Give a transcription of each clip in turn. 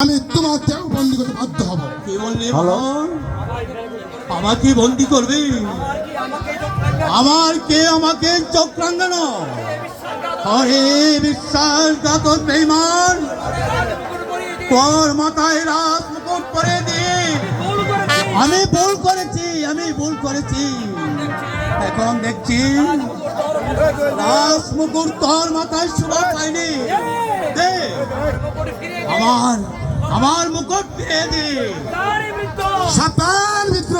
আমি তোমার তোমাকেও বন্দি করতে বাধ্য হব। কি আমাকে বন্দি করবে? আমার কে আমাকে চক্রাঙ্গন? হরে বিশ্বাসঘাতক বেইমান তোর মাথায় রাত মুকুট করে দিয়ে আমি ভুল করেছি আমি ভুল করেছি। এখন দেখছি রাস মুকুট তোর মাথায় শুভ পাইনি দে। আমার আমার মুকুট ফিরে দে। সাতান মিত্র।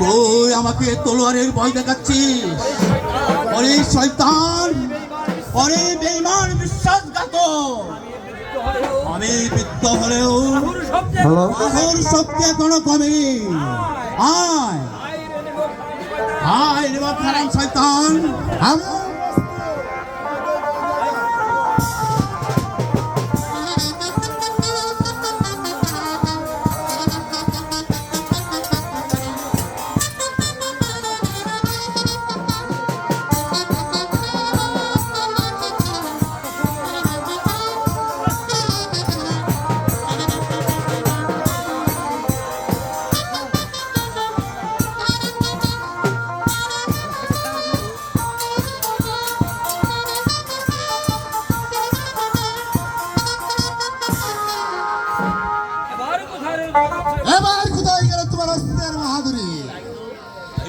তুই আমাকে তলোয়ারের ভয় দেখাচ্ছিস। অরে শয়তান অরে বেইমান বিশ্বাসঘাত আমি বৃত্ত হলেও আহর শক্তি এখনও কমেনি আয়। আয়। রে বাপ হারাম শয়তান। আমি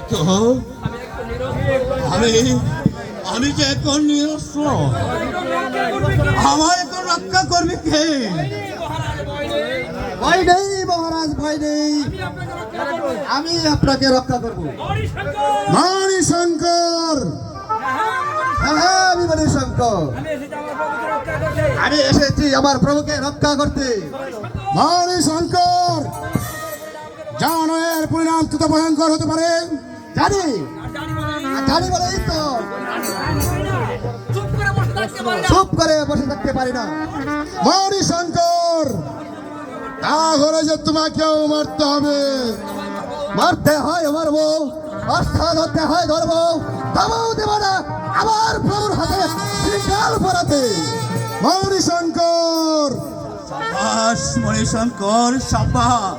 তো আমি আমি যে এখন নিরস্ত্র আমার এখন রক্ষা করবে কে? ভয় নেই মহারাজ ভয় নেই। আমি আপনাকে রক্ষা করব। মানি শঙ্কর। হ্যাঁ হ্যাঁ, আমি মানি শঙ্কর। আমি এসেছি আমার প্রভুকে রক্ষা করতে। মানি শঙ্কর। জানো এর পরিণাম কত ভয়ঙ্কর হতে পারে। জানি জানি বলেই তো। চুপ করে বসে থাকতে পারি না। মানি শঙ্কর তাহলে যে তোমাকেও মারতে হবে। মারতে হয় মারবো অস্ত্র ধরতে হয় ধরবো তবুও দেব না আমার প্রভুর হাতে শ্রীকাল পরাতে। মৌরি শঙ্কর। সাবাস মণিশঙ্কর সাবাস।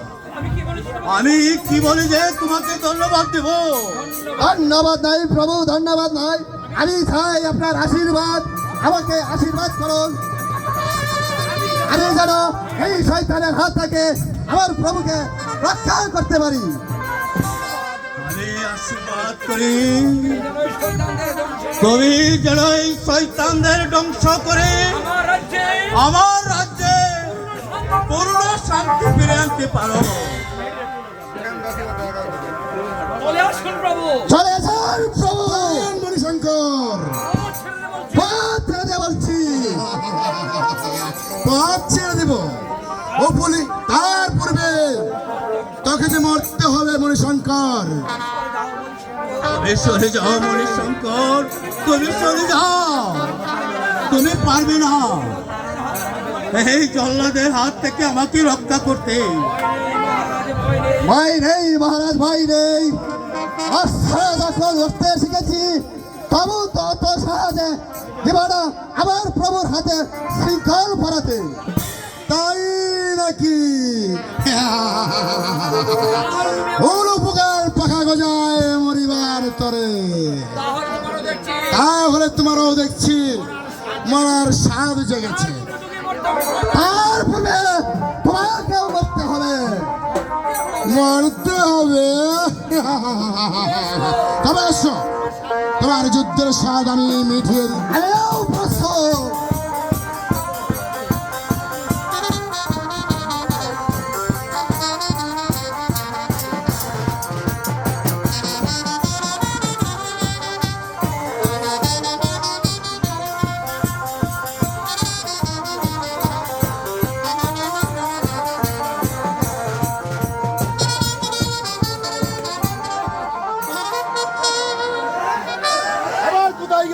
আমি কি বলি যে তোমাকে ধন্যবাদ দেব? ধন্যবাদ নাই প্রভু ধন্যবাদ নাই। আমি চাই আপনার আশীর্বাদ। আমাকে আশীর্বাদ করুন। আমি যেন এই শয়তানের হাত থেকে আমার প্রভুকে রক্ষা করতে পারি। আশীর্বাদ করি। তুমি যেন এই শৈতানদের ধ্বংস করে আমার রাজ্যে পূর্ণ শান্তি ফিরে আনতে পারো। চলে আসুন প্রভু। মণিশঙ্কর পথ ছেড়ে দে বলছি। পথ ছেড়ে দেব। ও বলি তার পূর্বে তোকে যে মরতে হবে মণিশঙ্কর তুমি সরে যাও মণিশঙ্কর তুমি সরে যাও। তুমি পারবে না। এই জল্লাদের হাত থেকে আমাকে রক্ষা করতে। ভাই নেই মহারাজ ভাই নেই অস্ত্র যখন ধরতে শিখেছি, তবু তো অত সহজে আমার প্রভুর হাতে শৃঙ্খল পরাতে তাই নাকি? ওর উপকার পাখা গজায় মরিবার তরে। তাহলে তোমারও দেখছি মরার স্বাদ জেগেছে। তার পূর্বে তোমাকেও মরতে হবে। মরতে হবে। তবে এসো তোমার যুদ্ধের স্বাদ আমি মিঠিয়ে